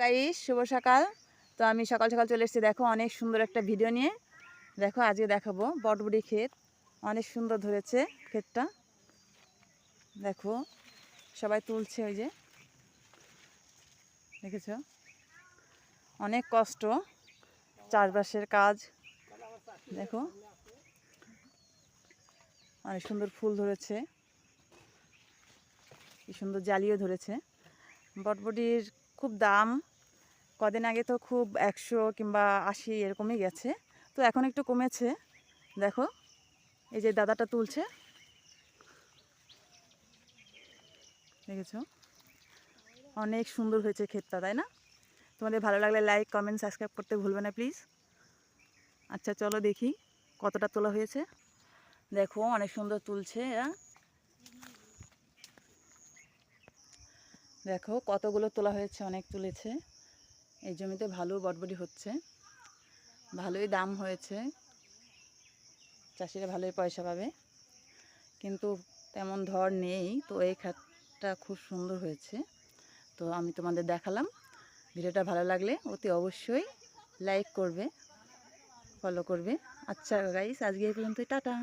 Guys, শুভ সকাল। তো আমি সকাল সকাল চলে এসেছি, দেখো অনেক সুন্দর একটা ভিডিও নিয়ে। দেখো, আজকে দেখাবো বটবুটি ক্ষেত। অনেক সুন্দর ধরেছে ক্ষেতটা। দেখো, সবাই তুলছে ওই যে। দেখেছ? অনেক কষ্ট চাষবাসের কাজ। দেখো, অনেক সুন্দর ফুল ধরেছে। কি সুন্দর জালিও ধরেছে। বটবটির খুব দাম। কদিন আগে তো খুব একশো কিংবা আশি এরকমই গেছে। তো এখন একটু কমেছে। দেখো, এই যে দাদাটা তুলছে। দেখেছ? অনেক সুন্দর হয়েছে ক্ষেতটা, তাই না? তোমাদের ভালো লাগলে লাইক কমেন্ট সাবস্ক্রাইব করতে ভুলবে না প্লিজ আচ্ছা চলো দেখি কতটা তোলা হয়েছে। দেখো, অনেক সুন্দর তুলছে এরা দেখো, কতগুলো তোলা হয়েছে, অনেক তুলেছে। এই জমিতে ভালো বটবটি হচ্ছে, ভালোই দাম হয়েছে, চাষিরা ভালোই পয়সা পাবে, কিন্তু তেমন ধর নেই, তো এই খাতটা খুব সুন্দর হয়েছে, তো আমি তোমাদের দেখালাম, ভিডিওটা ভালো লাগলে অতি অবশ্যই লাইক করবে ফলো করবে। আচ্ছা গাইস আজকে এই পর্যন্তই, টাটা।